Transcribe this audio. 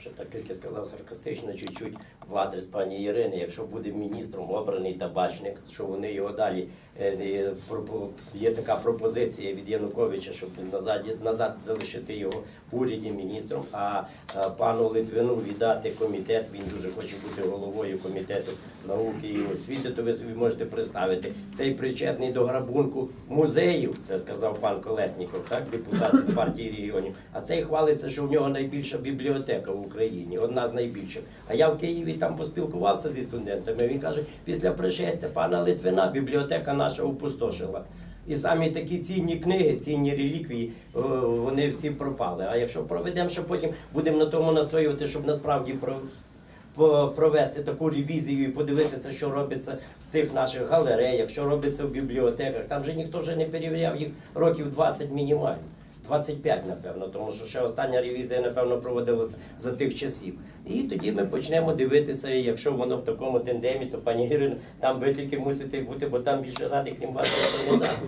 Ще так тільки сказав саркастично, чуть-чуть в адрес пані Ірини. Якщо буде міністром обраний табачник, що вони його далі е, є така пропозиція від Януковича, щоб назад, назад залишити його в уряді міністром, а е, пану Литвину віддати комітет. Він дуже хоче бути головою комітету науки і освіти. То ви собі можете представити цей причетний до грабунку музеїв. Це сказав пан Колесніков, так депутат партії регіонів. А цей хвалиться, що в нього найбільша бібліотека в одна з найбільших. А я в Києві там поспілкувався зі студентами. Він каже, після пришестя пана Литвина бібліотека наша опустошила. І самі такі цінні книги, цінні реліквії, вони всі пропали. А якщо проведемо, що потім будемо на тому настоювати, щоб насправді провести таку ревізію і подивитися, що робиться в тих наших галереях, що робиться в бібліотеках. Там же ніхто вже не перевіряв їх років 20 мінімально. 25, напевно, тому що ще остання ревізія, напевно, проводилася за тих часів. І тоді ми почнемо дивитися, якщо воно в такому тендемі, то пані Ірина, там ви тільки мусите бути, бо там більше ради, крім вас, ніхто не дасть.